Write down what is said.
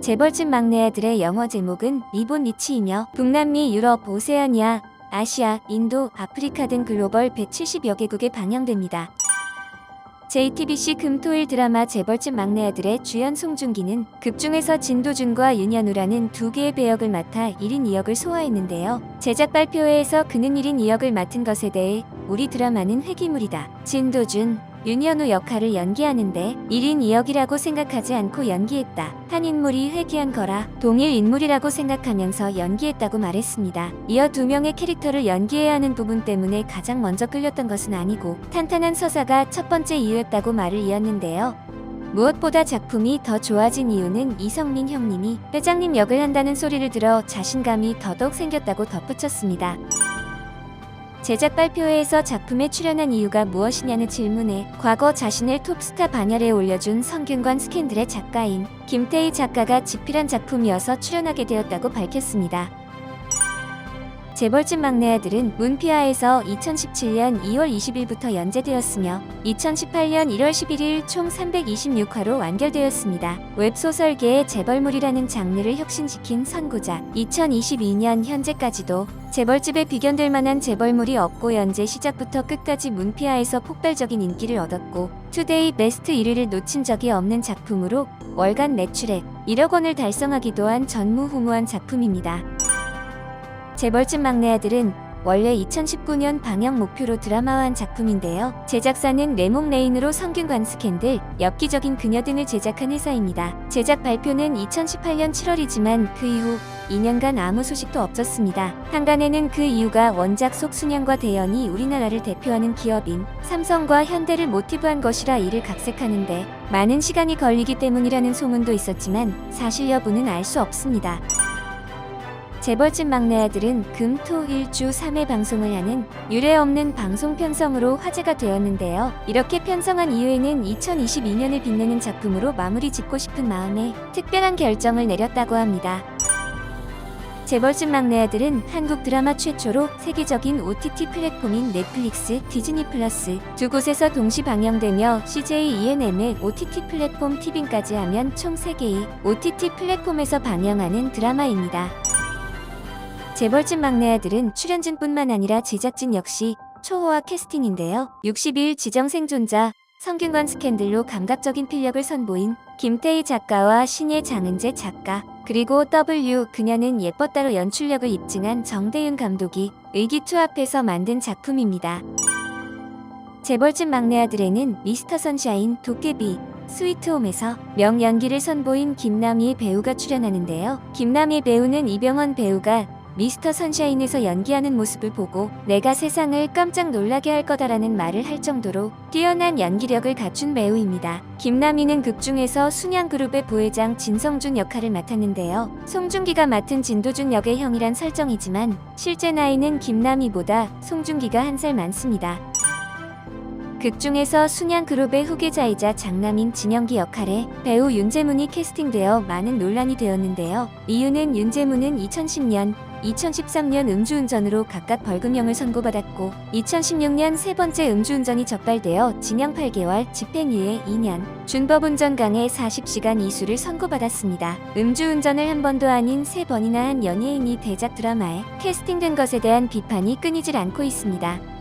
재벌집 막내 아들의 영어 제목은 리본 리치이며 북남미, 유럽, 오세아니아, 아시아, 인도, 아프리카 등 글로벌 170여 개국에 방영됩니다. JTBC 금토일 드라마 재벌집 막내 아들의 주연 송중기는 극중에서 진도준과 윤현우라는 두 개의 배역을 맡아 1인 2역을 소화했는데요. 제작 발표회에서 그는 1인 2역을 맡은 것에 대해 우리 드라마는 회기물이다. 진도준, 윤현우 역할을 연기하는데 1인 2역이라고 생각하지 않고 연기했다. 한 인물이 회귀한 거라 동일 인물이라고 생각하면서 연기했다고 말했습니다. 이어 두 명의 캐릭터를 연기해야 하는 부분 때문에 가장 먼저 끌렸던 것은 아니고 탄탄한 서사가 첫 번째 이유였다고 말을 이었는데요. 무엇보다 작품이 더 좋아진 이유는 이성민 형님이 회장님 역을 한다는 소리를 들어 자신감이 더더욱 생겼다고 덧붙였습니다. 제작 발표회에서 작품에 출연한 이유가 무엇이냐는 질문에 과거 자신을 톱스타 반열에 올려준 성균관 스캔들의 작가인 김태희 작가가 집필한 작품이어서 출연하게 되었다고 밝혔습니다. 재벌집 막내 아들은 문피아에서 2017년 2월 20일부터 연재되었으며 2018년 1월 11일 총 326화로 완결되었습니다. 웹소설계의 재벌물이라는 장르를 혁신시킨 선구작 2022년 현재까지도 재벌집에 비견될 만한 재벌물이 없고 연재 시작부터 끝까지 문피아에서 폭발적인 인기를 얻었고 투데이 베스트 1위를 놓친 적이 없는 작품으로 월간 매출액 1억 원을 달성하기도 한 전무후무한 작품입니다. 재벌집 막내 아들은 원래 2019년 방영 목표로 드라마화한 작품인데요. 제작사는 레몽 레인으로 성균관 스캔들, 엽기적인 그녀 등을 제작한 회사입니다. 제작 발표는 2018년 7월이지만 그 이후 2년간 아무 소식도 없었습니다. 한간에는 그 이유가 원작 속순영과 대연이 우리나라를 대표하는 기업인 삼성과 현대를 모티브한 것이라 이를 각색하는데 많은 시간이 걸리기 때문이라는 소문도 있었지만 사실 여부는 알 수 없습니다. 재벌집 막내 아들은 금, 토, 일 주 3회 방송을 하는 유례 없는 방송 편성으로 화제가 되었는데요. 이렇게 편성한 이후에는 2022년을 빛내는 작품으로 마무리 짓고 싶은 마음에 특별한 결정을 내렸다고 합니다. 재벌집 막내 아들은 한국 드라마 최초로 세계적인 OTT 플랫폼인 넷플릭스, 디즈니 플러스 두 곳에서 동시 방영되며 CJ ENM의 OTT 플랫폼 티빙까지 하면 총 3개의 OTT 플랫폼에서 방영하는 드라마입니다. 재벌집 막내 아들은 출연진뿐만 아니라 제작진 역시 초호화 캐스팅인데요. 60일 지정 생존자 성균관 스캔들로 감각적인 필력을 선보인 김태희 작가와 신예 장은재 작가 그리고 W 그녀는 예뻤다로 연출력을 입증한 정대윤 감독이 의기투합해서 만든 작품입니다. 재벌집 막내 아들에는 미스터 선샤인, 도깨비, 스위트홈에서 명연기를 선보인 김남희 배우가 출연하는데요. 김남희 배우는 이병헌 배우가 미스터 선샤인에서 연기하는 모습을 보고 내가 세상을 깜짝 놀라게 할 거다라는 말을 할 정도로 뛰어난 연기력을 갖춘 배우입니다. 김남희는 극 중에서 순양그룹의 부회장 진성준 역할을 맡았는데요. 송중기가 맡은 진도준 역의 형이란 설정이지만 실제 나이는 김남희보다 송중기가 한 살 많습니다. 극 중에서 순양 그룹의 후계자이자 장남인 진영기 역할에 배우 윤재문이 캐스팅되어 많은 논란이 되었는데요. 이유는 윤재문은 2010년 2013년 음주운전으로 각각 벌금형을 선고받았고 2016년 세 번째 음주운전이 적발되어 징역 8개월, 집행유예 2년, 준법운전 강의 40시간 이수를 선고받았습니다. 음주운전을 한 번도 아닌 세 번이나 한 연예인이 대작 드라마에 캐스팅된 것에 대한 비판이 끊이질 않고 있습니다.